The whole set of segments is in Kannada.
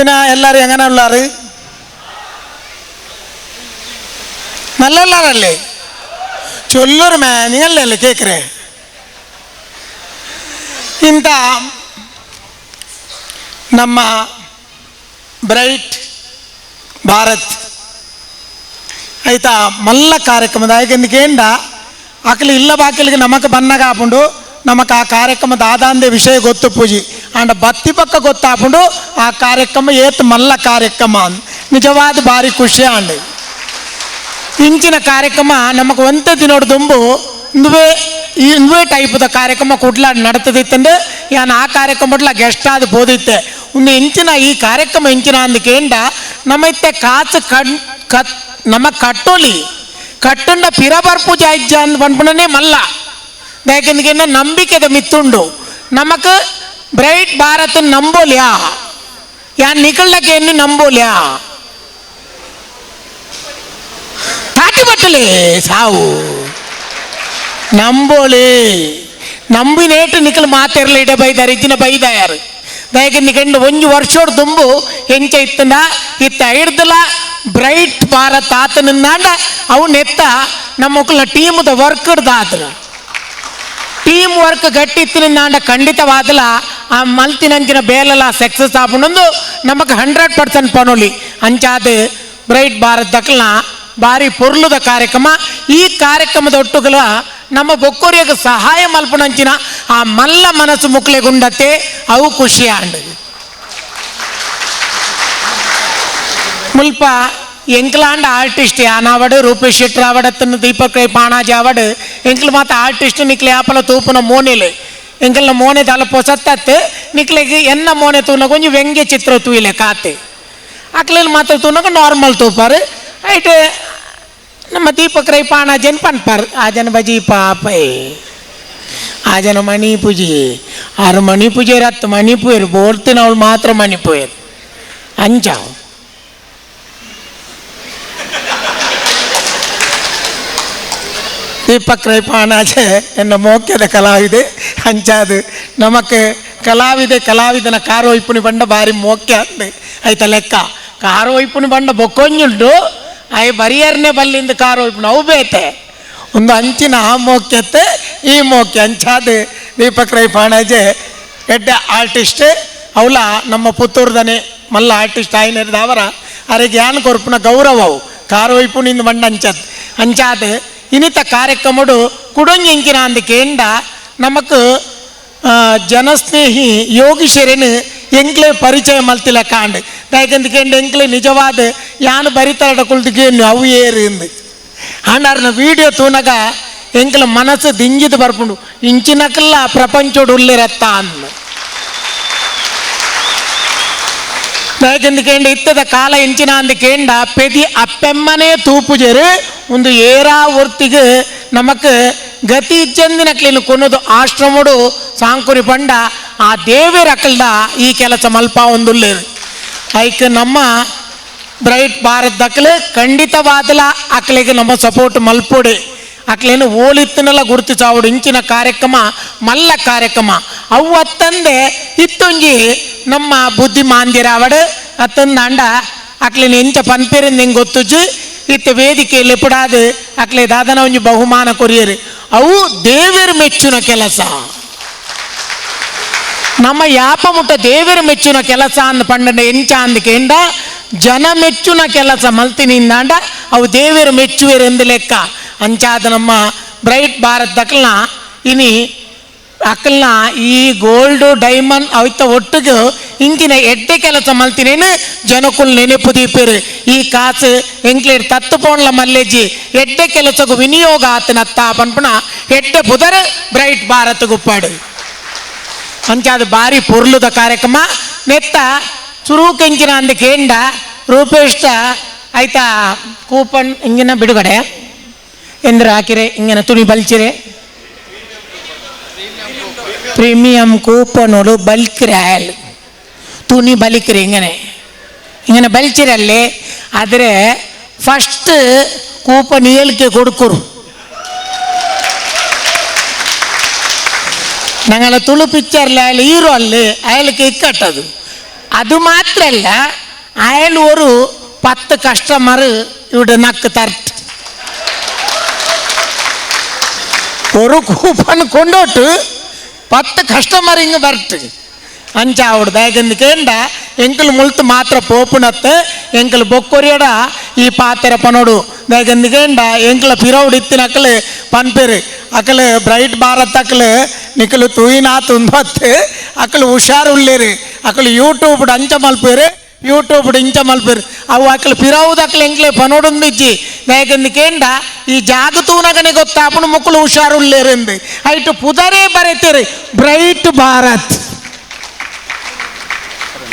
പിന്നെ ಎಲ್ಲರೂ എങ്ങനെ ഉള്ളാറ് നല്ല ഉള്ളാറല്ലേ ചൊല്ലൊരുമേ ಇಂತ ಇಂಥ ನಮ್ಮ ಬ್ರೈಟ್ ಭಾರತ್ ಆಯ್ತಾ ಮಲ್ಲ ಕಾರ್ಯಕ್ರಮದ ಯಾಕೆಂದ ಆಕಲಿ ಇಲ್ಲ ಬಾಕಲಿಗೆ ನಮಕ್ ಬನ್ನಾಗ ಹಾಕೊಂಡು ನಮಕ್ ಆ ಕಾರ್ಯಕ್ರಮದ ಆದಾಂದೆ ವಿಷಯ ಗೊತ್ತು ಪೂಜಿ. ಅಂಡ ಬತ್ತಿ ಪಕ್ಕ ಗೊತ್ತಾಪುಂಡು ಆ ಕಾರ್ಯಕ್ರಮ ಏತ್ ಮಲ್ಲ ಕಾರ್ಯಕ್ರಮ ಅಂದ್. ನಿಜವಾದ ಭಾರಿ ಖುಷಿ ಅಂಡ್ ಇಂಚಿನ ಕಾರ್ಯಕ್ರಮ ನಮಗೆ ಒಂದೇ ದಿನೋಡು ದುಂಬು ಇಂದುವೇ ಈ ಇಂದುವೇ ಟೈಪ್ದ ಕಾರ್ಯಕ್ರಮ ಕುಡ್ಲ ನಡತದಿತ್ತಂದು ಯಾನ್ ಆ ಕಾರ್ಯಕ್ರಮಡ್ಲ ಗೆಸ್ಟ್ ಆದ ಬೋದಿತ್ತೆ ಒಂದು ಇಂಚಿನ ಈ ಕಾರ್ಯಕ್ರಮ ಇಂಚಿನ ಅಂದಕೇಂಡ ನಮ್ಮೈತೆ ಕಾಚು ಕಣ್ ಕತ್ ನಮ್ಮ ಕಟ್ಟೋಲಿ ಕಟ್ಟುಂಡ ಪಿರಬರ್ ಪೂಜೆ ಐಜ್ಜ ಅಂದ್ ಪನ್ಪುಣನೆ ಮಲ್ಲ ಯಾಕೆಂದ್ರೆ ನಂಬಿಕೆದ ಮಿತ್ತುಂಡು ನಮಕ್ ಬ್ರೈಟ್ ಭಾರತ ನಂಬೋಲ್ಯಾ? ಯಾನ್ ನಿಕಳ್ಳಕ್ಕೆ ಎನ್ನು ನಂಬೋಲ್ಯಾ? ತಾಟಿಬಟ್ಟಲೆ ಸಾವು. ನಂಬೋಳಿ ನಂಬಿನೇಟು ನಿಕಲ್ ಮಾತೆರ್ಲ ಇಡ ಬೈದಾರ ಇಜ್ಜಿನ ಬೈದಾಯಾರು ನಿಕಂಡು ಒಂಜು ವರ್ಷೋಡು ದುಂಬು ಎಂಚ ಇತ್ತನ, ಇತ್ತ ಹಿಡ್ದಲ, ಬ್ರೈಟ್ ಭಾರತ್ ಆತನಿಂದಾಂಡ ಅವು ನೆತ್ತ ನಮ್ಮ ಟೀಮ್ದ ವರ್ಕ್ ಆತನ ಟೀಮ್ ವರ್ಕ್ ಗಟ್ಟಿ ಇತ್ತಿನಿಂದಾಂಡ ಖಂಡಿತವಾದಲ ಆ ಮಲ್ತಿನಂಚಿನ ಬೇಲಲ ಸಕ್ಸಸ್ ಆಪುನೊಂದು ನಮಗೆ ಹಂಡ್ರೆಡ್ ಪರ್ಸೆಂಟ್ ಪನೋಲಿ. ಅಂಚಾದ ಬ್ರೈಟ್ ಭಾರತ್ ಬಾರಿ ಪೊರ್ಲುದ ಕಾರ್ಯಕ್ರಮ. ಈ ಕಾರ್ಯಕ್ರಮದ ಒಟ್ಟುಗಳ ನಮ್ಮ ಬೊಕ್ಕೋರಿಯಗೆ ಸಹಾಯ ಮಲ್ಪನಂಚಿನ ಆ ಮಲ್ಲ ಮನಸ್ಸು ಮುಕ್ಲೆಗುಂಡತೆ ಅವು ಖುಷಿ ಆಂಡ್ ಮುಲ್ಪ ಎಂಕ್ಲಾಂಡ್ ಆರ್ಟಿಸ್ಟ್ ಯಾನಾವಡು, ರೂಪೇಶ್ ಶೆಟ್ರ್ ಆವಡತ್ತನ್ನು ದೀಪಕ್ ರೈ ಪಾಣಾಜಿ ಆವಡು ಎಂಕ್ಲು ಮಾತ ಆರ್ಟಿಸ್ಟ್ ನಿಕ್ಲೆ ಆಪಲ ತೂಪುನ ಮೋನೆಲೆ. ಎಂಕಲ್ನ ಮೋನೆ ತಲಪೋ ಸತ್ತತ್ತು ನಿಕ್ಲೆಗೆ ಎನ್ನ ಮೋನೆ ತೂನ ಕೊಂಚ ವ್ಯಂಗ್ಯ ಚಿತ್ರ ತೂಯಿಲೆ ಕಾತೆ ಅಕ್ಲೆಲ್ಲಿ ಮಾತ್ರ ತೂನಗ ನಾರ್ಮಲ್ ತೂಪಾರು ಐಟ್ ನಮ್ಮ ದೀಪಕ್ ರೈ ಪಾಣಾಜನ್ ಪನ್ಪಾರ್ ಆಜನ ಬಜಿ ಪಾಪೈ ಆಜನ ಮಣಿ ಪೂಜೆ ಆರು ಮಣಿ ಪೂಜೆ ಹತ್ತು ಮಣಿ ಪೂಯರು ಬೋರ್ತಿನ ಅವಳು ಮಾತ್ರ ಮಣಿ ಪೂಯರು ಅಂಜಾವ್ ದೀಪಕ್ ರೈಪಾಣಾಜೆ ಎನ್ನ ಮೋಕ್ಯದ ಕಲಾವಿದೆ ಹಂಚಾದು ನಮಕ್ ಕಲಾವಿದೆ ಕಲಾವಿದನ ಕಾರೋಯ್ಪುನಿ ಬಂಡ ಬಾರಿ ಮೋಕ್ಯ ಅಂದೆ ಆಯ್ತ ಲೆಕ್ಕ ಕಾರೋಯ್ಪುನಿ ಬಂಡ ಬೊಕ್ಕೊಂಜುಂಡು ಅಯ್ಯ ಬರಿಯರ್ನೆ ಬಲ್ಲಿಂದ ಕಾರೋಯ್ಪುನಿ ಅವು ಬೇತೆ ಒಂದು ಅಂಚಿನ ಆ ಮೋಕ್ಯತ್ತೆ ಈ ಮೋಕ್ಯ ಅಂಚಾದು ದೀಪಕ್ ರೈಪಾಣಾಜೆ ಎಡ್ಡ ಆರ್ಟಿಸ್ಟ್ ಅವಲ ನಮ್ಮ ಪುತ್ತೂರ್ದನೆ ಮಲ್ಲ ಆರ್ಟಿಸ್ಟ್ ಆಯ್ನರಿದ ಅವರ ಅರೆಗೆ ಯಾನ್ ಕೊರ್ಪುನ ಗೌರವವು ಕಾರೋಯ್ಪುನಿಂದ ಬಂಡ ಅಂಚದ್ ಅಂಚಾದು ಕುಡೊಂಜಿ ಇಂಚಿನ ಅಂದಕೇಂಡ ನಮಕ್ ಜನಸ್ನೇಹಿ ಯೋಗಿಶರನು ಎಂಕ್ಲೆ ಪರಿಚಯ ಮಲ್ತಿಲ್ಲ ಕಾಂಡ್. ಯಾಕೆಂದಕೇಂಡ ಎಂಕ್ಲೆ ನಿಜವಾದ ಯಾನು ಬರಿತಾಡ ಕುಳ್ತಿಗೇನು ಅವು ಏರು ಎಂದು ಹಂಡಾರ್ನ ವಿಡಿಯೋ ತೂನಗ ಎಂಕ್ಲ ಮನಸ್ಸು ದಿಂಜಿದು ಬರ್ಪುಂಡು, ಇಂಚಿನಕಲ್ಲ ಪ್ರಪಂಚೋಡು ಉಳ್ಳಿರತ್ತ ಅಂದ್. ಯಾಕೆಂದಕೇಂಡ ಇತ್ತದ ಕಾಲ ಇಂಚಿನ ಅಂದಕೇಂಡ ಪೆದಿ ಅಪ್ಪೆಮ್ಮನೇ ತೂಪುಜರು ಒಂದು ಏರಾ ಒರ್ತಿಗೆ ನಮಕ್ ಗತಿ ಇಚ್ಚಂದಿನ ಕ್ಲೀನು ಕೊನ್ನದು ಆಶ್ರಮಡು ಸಾಂಕುರಿ ಪಂಡ ಆ ದೇವಿ ರಕಲ್ದ ಈ ಕೆಲಸ ಮಲ್ಪ ಒಂದು ಐಕ್ ನಮ್ಮ ಬ್ರೈಟ್ ಭಾರತ್ ದಕ್ಲೆ ಖಂಡಿತವಾದಲ ಅಕ್ಲಿಗೆ ನಮ್ಮ ಸಪೋರ್ಟ್ ಮಲ್ಪುಡಿ. ಅಕ್ಲೇನು ಓಲಿತ್ತನೆಲ್ಲ ಗುರುತು ಚಾವುಡು ಇಂಚಿನ ಕಾರ್ಯಕ್ರಮ, ಮಲ್ಲ ಕಾರ್ಯಕ್ರಮ. ಅವತ್ತಂದೆ ಇತ್ತೊಂಜಿ ನಮ್ಮ ಬುದ್ಧಿ ಮಾಂದಿರಾವಡು ಅತ್ತಂದಾಂಡ ಅಕ್ಲೇನು ಎಂಚ ಪನ್ಪೇರಿಂದ ಹೆಂಗೆ ಗೊತ್ತುಜು ಇತ್ತು ವೇದಿಕೆಯಲ್ಲಿ ಎಪ್ಪಡಾದು ಅಕ್ಲೆ ದಾದನ ಒಂಜಿ ಬಹುಮಾನ ಕೊರಿಯರು ಅವು ದೇವರು ಮೆಚ್ಚುನ ಕೆಲಸ ನಮ್ಮ ಯಾಪ ಮುಟ್ಟ ದೇವರು ಮೆಚ್ಚುನ ಕೆಲಸ ಅಂದ ಪಂಡ ಎಂಚ ಅಂದಕೇಂಡ ಜನ ಮೆಚ್ಚುನ ಕೆಲಸ ಮಲ್ತಿನಿಂದಾಂಡ ಅವು ದೇವರು ಮೆಚ್ಚುವೆರು ಎಂದು ಲೆಕ್ಕ ಅಂಚಾದ ನಮ್ಮ ಬ್ರೈಟ್ ಭಾರತ್ ದಕ್ಲನ ಇನಿ ಅಕ್ಕಲ್ನ ಈ ಗೋಲ್ಡು ಡೈಮಂಡ್ ಅವತ್ತ ಒಟ್ಟಿಗೆ ಇಂಕಿನ ಎಡ್ಡೆ ಕೆಲಸ ಮಲ್ತಿನೇನು ಜನಕುಲ್ ನೆನಪು ದೀಪಿರು. ಈ ಕಾಸು ಎಂಕ್ಲೇಡ್ ತತ್ತು ಪೋಣ್ಲ ಮಲ್ಲೆಜ್ಜಿ. ಎಡ್ಡೆ ಕೆಲಸಗೂ ವಿನಿಯೋಗ ಆತನ ಪನ್ಪುಣ. ಎಡ್ಡೆ ಬುಧರ್ ಬ್ರೈಟ್ ಭಾರತ್ ಗುಪ್ಪಾಡು ಅಂಚಾದ ಭಾರಿ ಪೊರ್ಲುದ ಕಾರ್ಯಕ್ರಮ. ನೆತ್ತ ಚುರುಕೆಂಚಿನ ಅಂದ ಕೇಂಡ. ರೂಪೇಷ್ಟ ಆಯ್ತಾ ಕೂಪನ್ ಇಂಗಿನ ಬಿಡುಗಡೆ. ಎಂದ್ರೆ ಹಾಕಿರೆ, ಇಂಗಿನ ತುಣಿ ಬಲ್ಚಿರೆ. പ്രീമിയം കൂപ്പണോട് ബൽക്കിരായാൽ തുണി ബലിക്കര് ഇങ്ങനെ ഇങ്ങനെ ബലിച്ചിരല്ലേ അതിരെ ഫസ്റ്റ് കൂപ്പൺ ഇയൽക്ക് കൊടുക്കും ഞങ്ങളെ തുളു പിക്ചറിൽ അയാൾ ഹീറോ അല്ലേ അയാൾക്ക് ഇക്കട്ടത് അത് മാത്രല്ല അയാൾ ഒരു പത്ത് കസ്റ്റമർ ഇവിടെ നക്ക് തരട്ട് ഒരു കൂപ്പൺ കൊണ്ടോട്ട് పట్టు కస్టమర్ ఇంక బర్ట్ అంచావుడు దాగందుకేండ ఎంకలు ముల్తు మాత్ర పోపునత్తే ఎంకలు బొక్కొరియడ ఈ పాత్ర పనుడు దాగందుకేండ ఎంకల పిరవుడు ఇత్తిన అక్కలే పన్పేరు అక్కలే బ్రైట్ భారత్ అక్కలే నీకులు తూయినా తుందొత్తే అక్కలు హుషారు లేరు అక్కలు యూట్యూబ్ అంచమల్పేరు ಮಲ್ಪೇರು ಯೂಟ್ಯೂಬ್ ಇಂಚ ಮಲ್ಪೇರು. ಅವು ಅಕಲು ಪಿರೌದ್ ಅಕಲು ಎಂಕ್ಲೆ ಪನೋಡುಂದಿಜ್ಜಿ ದಾಯಕಂದಿಕೇಂಡ ಈ ಜಾಗತೂನಗನೆ ಗೊತ್ತಾಪನು ಮಕ್ಕಳು ಹುಷಾರುಳ್ಳೇರೆಂದು ಐಟು ಪುದರೆ ಬರೆತೇರು ಬ್ರೈಟ್ ಭಾರತ್.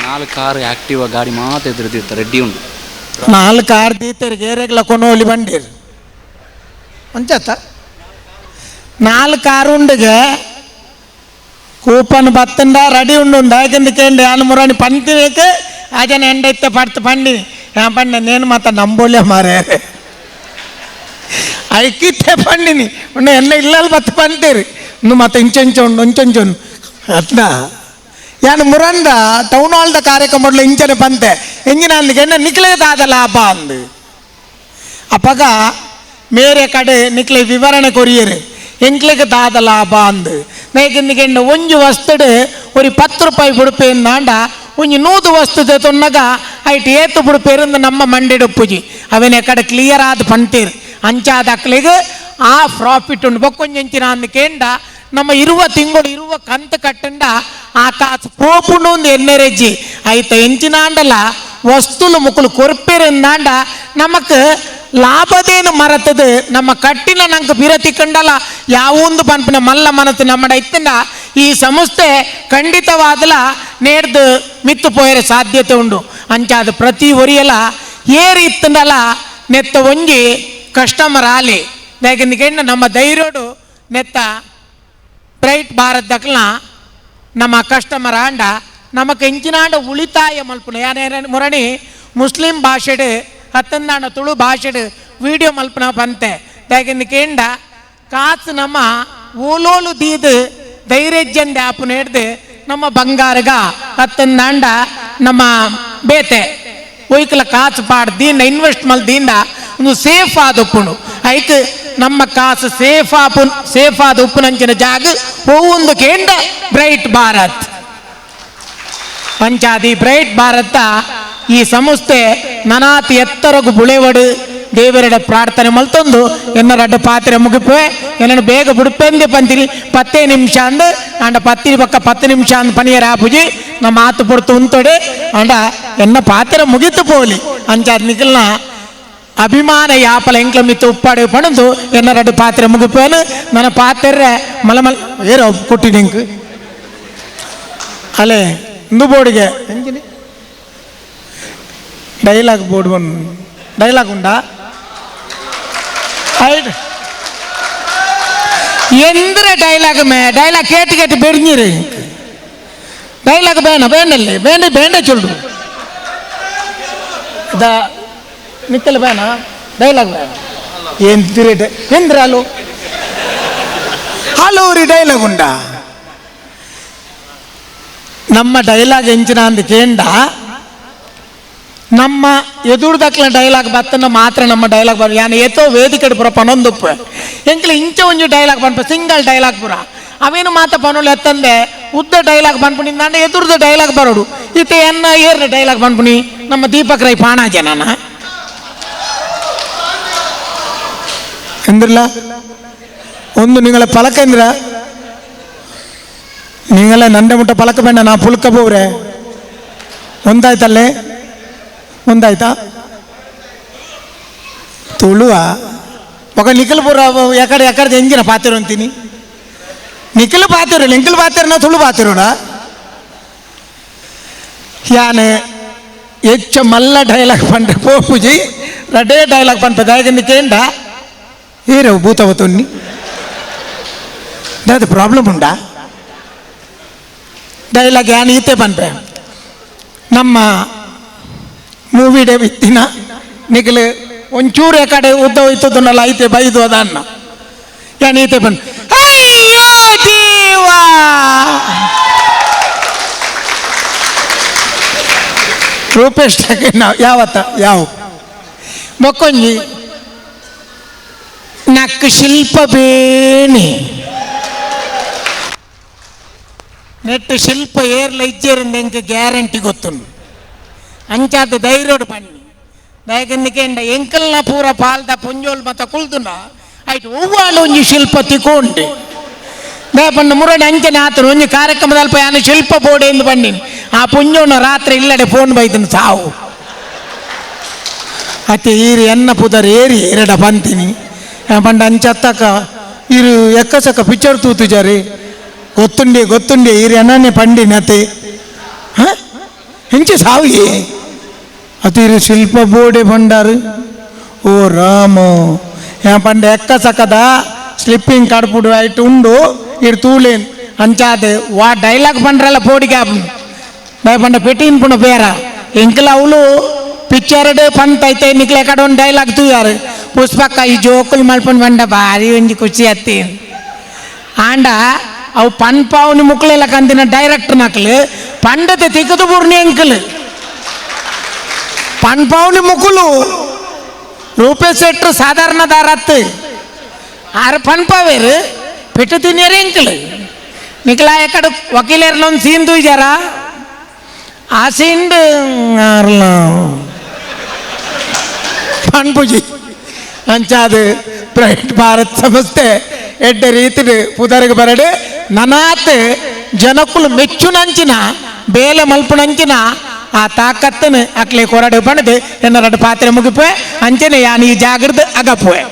ನಾಲ್ಕು ಕಾರ್ ಆಕ್ಟಿವ ಗಾಡಿ ಮಾತ್ರ ಎದುರುದಿರ್ತ ರೆಡ್ಡಿ ಉಂಟು. ನಾಲ್ಕು ಕಾರ್ ದೀತರು ಗೇರೆಗ್ಲ ಕೊನೋಲಿ ಬಂಡೀರು ಅಂಚತ್ತ ನಾಲ್ಕು ಕಾರ್ ಉಂಡಿಗೆ ಕೂಪನ್ ಬತ್ತಂಡ ರೆಡಿ ಉಂಡು ಯಾಕೆಂದಕೇಂಡಿ ಯಾನು ಮುರಾಣಿ ಪಂತಿನೇಕೆ ಅಜನ ಎಂಡೈತೆ ಪಡ್ತು ಪಂಡಿನಿ ಯಾ ಪಂಡ ನೇನು ಮಾತ ನಂಬೋಲೆ ಮಾರೇ ಐಕಿತ್ತೆ ಪಂಡಿನಿ ಉಂಡು ಎನ್ನ ಇಲ್ಲಲ್ಲಿ ಬತ್ತು ಪಂತೀರಿ ಇನ್ನು ಮತ್ತೆ ಇಂಚೊಂಚು ಉಂಡು ಇಂಚೊಂಚು ಅದ್ನ ಯಾನು ಮುರಂದ ಟೌನ್ ಹಾಲ್ದ ಕಾರ್ಯಕ್ರಮಗಳು ಇಂಚನೆ ಪಂತೆ ಎಂಜಿನ ಅಂದಿಗೆ ಎನ್ನ ನಿಕ್ಲೇದಾದ ಲಾಭ ಅಂದು ಅಪ್ಪಗ ಮೇರೆ ಕಡೆ ನಿಕ್ಲೆ ವಿವರಣೆ ಕೊರಿಯರು ಎಂಕ್ಲೆಗೆ ದಾದ ಲಾಭ ಅಂದು మీకు ఎందుకండి ఉంజు వస్తుడు ఒక పత్తు రూపాయి పుడిపోయిందాండ కొంచెం నూతు వస్తు తెతున్నాగా అయిట్ ఏతుపుడు పెరుంది నమ్మ మండిడొప్పుజి అవన్ ఎక్కడ క్లియర్ ఆది పంతీరు అంచాదక్కలిగు ಆ ಪ್ರಾಫಿಟ್ ಉಂಡು ಬೊಕ್ಕೊಂಜಂಚಿನ ಅಂದಕೇಂಡ ನಮ್ಮ ಇರುವ ತಿಂಗಳು ಇರುವ ಕಂತು ಕಟ್ಟಂಡ ಆ ಕಾಸು ಪೋಪುಂಡು ಒಂದು ಎಣ್ಣೆರೆಜ್ಜಿ ಐತ ಎಂಚಿನಾಂಡಲ ವಸ್ತುಲು ಮುಕ್ಕಲು ಕೊರ್ಪೇರಿಂದಾಂಡ ನಮಕ್ ಲಾಭದೇನು ಮರತದ? ನಮ್ಮ ಕಟ್ಟಿನ ನಂಗೆ ಬಿರತಿಕೊಂಡಲ್ಲ ಯಾವೊಂದು ಪಂಪಿನ ಮಲ್ಲ ಮನತ್ತು ನಮ್ಮಡ ಇತ್ತಿಂದ. ಈ ಸಂಸ್ಥೆ ಖಂಡಿತವಾದಲ ನೇರ್ದು ಮಿತ್ತು ಪೋಯರ ಸಾಧ್ಯತೆ ಉಂಡು. ಅಂಚಾದ ಪ್ರತಿ ಒರಿಯಲ ಏರಿ ಇತ್ತಂಡಲ ನೆತ್ತ ಒಂಜಿ ಕಸ್ಟಮರ್ ಆಲಿ. ಯಾಕೆಂದ್ರೆ ನಮ್ಮ ಧೈರ್ಯೋಡು ನೆತ್ತ ಬ್ರೈಟ್ ಭಾರತ್ ದಕ್ಲ ನಮ್ಮ ಕಸ್ಟಮರ್ ಆಂಡ. ನಮಕ್ ಇಂಚಿನಾಂಡ ಉಳಿತಾಯ ಮಲ್ಪುನ. ಯಾನ ಮುರಣಿ ಮುಸ್ಲಿಂ ಭಾಷೆಡ್ ಹತ್ತಂದಾಂಡ ತುಳು ಭಾಷೆಡ್ ವಿಡಿಯೋ ಮಲ್ಪನ ಪಂತೆ. ದಾಗಿಂದ ಕೇಂಡ, ಕಾಸ್ ನಮ್ಮ ಓಲೋಲು ದೀದು ಧೈರ್ಯಜ್ಜನ್ ಆಪುನ ಹಿಡ್ದು ನಮ್ಮ ಬಂಗಾರಗ ಹತ್ತಂದಾಂಡ ನಮ್ಮ ಬೇತೆ. ಒಯ್ಕಲ ಕಾಸು ಪಾಡ್ ದೀಂಡ ಇನ್ವೆಸ್ಟ್ ಮಲ್ ದೀಂಡ ಒಂದು ಸೇಫ್ ಆದ ಉಪ್ಪುಂಡು. ಐಕ್ ನಮ್ಮ ಕಾಸು ಸೇಫ್ ಆಪು, ಸೇಫ್ ಆದ ಉಪ್ಪುನಂಚಿನ ಜಾಗ ಒಂದು ಕೇಂದ್ರ ಬ್ರೈಟ್ ಭಾರತ್. ಪಂಚಾದಿ ಬ್ರೈಟ್ ಭಾರತ ಈ ಸಂಸ್ಥೆ ನನಾತಿ ಎತ್ತರಗು ಬುಳೆವಡು ದೇವರಡ ಪ್ರಾರ್ಥನೆ ಮಲ್ತೊಂದು ಎನ್ನರಡ್ಡ ಪಾತ್ರೆ ಮುಗಿಪೆ ಎನ್ನ ಬೇಗ ಬಿಡುಪೆಂದೆ ಪಂತಿರಿ ಪತ್ತೇ ನಿಮಿಷ ಅಂದು ಅಂಡ ಪತ್ತಿರಿ ಪಕ್ಕ ಪತ್ತು ನಿಮಿಷ ಅಂದ್ ಪನಿಯರ ಆಪುಜಿ ನಮ್ಮ ಮಾತು ಪೊಡ್ತು ಉಂತೊಡೆ ಅಂಡ ಎನ್ನ ಪಾತ್ರೆ ಮುಗಿತು ಪೋಲಿ ಅಂಚಾದ ನಿಖಲ್ನ ಅಭಿಮಾನ ಯಾಪಲ ಎಂಕ್ಲ ಮಿತ್ತು ಉಪ್ಪಾಡೆ ಪಣದು ಎನ್ನರಡ್ಡು ಪಾತ್ರೆ ಮುಗಿಪೇನು ನನ್ನ ಪಾತ್ರೆ ಮಲಮಲ್ ಏರೋ ಕೊಟ್ಟಿ ನಿಂಕ್ ಅಲ್ಲೇ ಇಂದು ಬೋರ್ಡಿಗೆ ಎಂಜಿನಿ డైలాగ్ బోర్డు వన్ డైలాగ్ ఉందా എന്തൊരു ഡയലോഗ് മേ ഡയലോഗ് കേട്ട് കേട്ട് പെരിഞ്ഞിര് ഡയലോഗ് വേണം വേണ്ടല്ലേ വേണ്ട വേണ്ട ചൊല്ലു ഇതാ നിക്കല് വേണ ഡയലോഗ് വേണം എന്തൊരു എന്തൊരാലോ ഹലോ ഒരു ഡയലോഗ് ഉണ്ടാ നമ്മ ഡയലോഗ് എഞ്ചിനാന്ത് കേണ്ട ನಮ್ಮ ಎದುರು ದಾಖಲೆ ಡೈಲಾಗ್ ಬತ್ತನ ಮಾತ್ರ ನಮ್ಮ ಡೈಲಾಗ್ ಬರ ಯಾನು ಏತೋ ವೇದಿಕೆ ಪುರ ಪನೊಂದುಪ್ಪು ಎಂಕ್ಲೆ ಇಂಚ ಒಂಜು ಡೈಲಾಗ್ ಬನ್ಪ ಸಿಂಗಲ್ ಡೈಲಾಗ್ ಪುರ ಅವೇನು ಮಾತ ಪನೋಲ್ ಎತ್ತಂದೆ ಉದ್ದ ಡೈಲಾಗ್ ಬನ್ಪುಣಿ ನನ್ನ ಎದುರ್ದ ಡೈಲಾಗ್ ಬರೋಡು ಈತ ಎನ್ನ ಏರ್ನ ಡೈಲಾಗ್ ಬನ್ಪುಣಿ ನಮ್ಮ ದೀಪಕ್ ರೈ ಪಾಣಾಜೆ ನಾನ ಎಂದಿಲ್ಲ ಒಂದು ನಿಂಗಳ ಪಲಕ ಎಂದ್ರ ನಿಂಗಳ ನಂಡೆ ಮುಟ್ಟ ಪಲಕ ಬೇಡ ನಾ ಪುಲ್ಕ ಬೋವ್ರೆ ಒಂದಾಯ್ತಲ್ಲೇ ಒಂದಾಯ್ತಾ ತುಳುವ ఒక నిఖిల్ బుర్ర ఎక్కడ ఎక్కడ ఎంజిన పాతిరు అంతిని నిఖిల్ పాతిరు నిఖిల్ పాతిరు నా ತುಳು ಪಾತಿರೋಡ ಯಾನೆ ಹೆಚ್ಚ ಮಲ್ಲ ಡೈಲಾಗ್ ಪಂಡ ಪೋಪುಜಿ ರಡೇ ಡೈಲಾಗ್ ಪಂಪ దాగనికేండ ఏరో భూతవతుణ్ణి దాది ప్రాబ్లం ఉండా ಡೈಲಾಗ್ ಯಾನ್ ಈತೆ ಪನ್ಪೆ ನಮ್ಮ ಮೂವಿ ವಿತ್ತಿನ ನಿಖಿಲ್, ಒಂಚೂರು ಕಡೆ ಉದ್ದ ಹೋಯ್ತದನ್ನಲ್ಲ ಐತೆ, ಬೈದು ಅದನ್ನ ಈತೆ ಪನ್ ಅಯ್ಯೋ ದೇವ ರೂಪೇಶ್ ಯಾವತ್ತ? ಯಾವ? ಬೊಕ್ಕೊಂಜಿ ನಕ್ ಶಿಲ್ಪ ಬೇಣಿ. ನೆಟ್ಟು ಶಿಲ್ಪ ಏರ್ಲ ಇಜ್ಜೇರಿಂದ ಎಂಕ ಗ್ಯಾರಂಟಿ ಗೊತ್ತುಂಡು ಅಂಚಾದ ಧೈರ್ಯೋಡು ಬನ್ನಿ ದಯಗನ್ನಿಕೆ ಎಂಕಲ್ನ ಪೂರ ಪಾಲ್ದ ಪುಂಜೋಲ್ ಮತ ಕುಲ್ದುನ ಆಯ್ತು ಹೂವಾಳು ಒಂಜಿ ಶಿಲ್ಪ ತಿಕೋಂಡು ದಯಪಂಡ ಮುರಡಿ ಅಂಚನೆ ಆತನು ಒಂಜಿ ಕಾರ್ಯಕ್ರಮದ ಅಲ್ಪ ಯಾನು ಶಿಲ್ಪ ಬೋಡೆ ಎಂದು ಬಂದಿನಿ ಆ ಪುಂಜೋನ ರಾತ್ರಿ ಇಲ್ಲಡೆ ಫೋನ್ ಬೈದನು ಸಾವು ಅತ್ತೆ ಈರು ಎನ್ನ ಪುದರ್ ಏರಿ ಎರಡ ಬಂತೀನಿ ಪಂಡ ಅಂಚತ್ತಕ ಇರು ಎಕ್ಕಸಕ ಪಿಕ್ಚರ್ ತೂತು ಜರಿ ಗೊತ್ತುಂಡಿ ಗೊತ್ತುಂಡಿ ಈರು ಎಣ್ಣನೆ ಪಂಡಿನ ಅತ್ತೆ ಹ ಹೆಂಚೆ ಸಾವಿ अतिर शिल्प बोडे भंडार ఓ రాము ఏమంటే ఎక్కస కదా స్లిప్పింగ్ కడుపుడు అయితే ఉండు ఇడు తూలేన్ అంచాదే వా డైలాగ్ పండ్రల పోడిగా భయపండ పెట్టిన పుణ పేర ఇంకల అవులు పిక్చర్డే పంత అయితే నీకులు ఎక్కడ డైలాగ్ తూయారు పుష్పక్క ఈ జోకులు మలుపుని పండ భారీ ఉంది కుర్చీ ఎత్తి ఆండ అవు పన్పావుని ముక్కలు ఇలా కందిన డైరెక్టర్ నకలు పండతే తిక్కుతూ బుర్ని ఎంకలు ಬುರ್ನಿ ಎಂಕಲ್ ಪನ್ಪಾವನಿ ಮುಕುಲು ರೂಪೇಶ್ ಶೆಟ್ರು ಸಾಧಾರಣ ದಾರತ್ತು ಆರು ಪನ್ಪಾವೇರು ಪೆಟ್ಟು ತಿನ್ನಿಯರು ಎಂಕಲ್ ನಿಕ್ಲ ಎಕ್ಕಡ ವಕೀಲರ್ಲೊಂದು ಸೀನ್ ತೂಜಾರಾ ಆ ಸೀಂಡ್ ಆರ್ಲ ಪಣ್ಪುಜಿ ಅಂಚಾದು ಪ್ರೈವೇಟ್ ಭಾರತ್ ಸಂಸ್ಥೆ ಎಡ್ಡ ರೀತಿಡ್ ಪುದರ್ಗೆ ಬರಡು ನನಾತ್ ಜನಕ್ಕುಲು ಮೆಚ್ಚುನಂಚಿನ ಬೇಲೆ ಮಲ್ಪುನಂಚಿನ ಆ ತಾಕತ್ತನ್ನು ಅಕ್ಲೆ ಕೊರಡು ಪಣದು ಎನ್ನ ಎರಡು ಪಾತ್ರೆ ಮುಗಿಪುವೆ ಅಂಚನೆ ಯಾನ್ ಈ ಜಾಗ್ರದ್ ಅಗಪುವೆ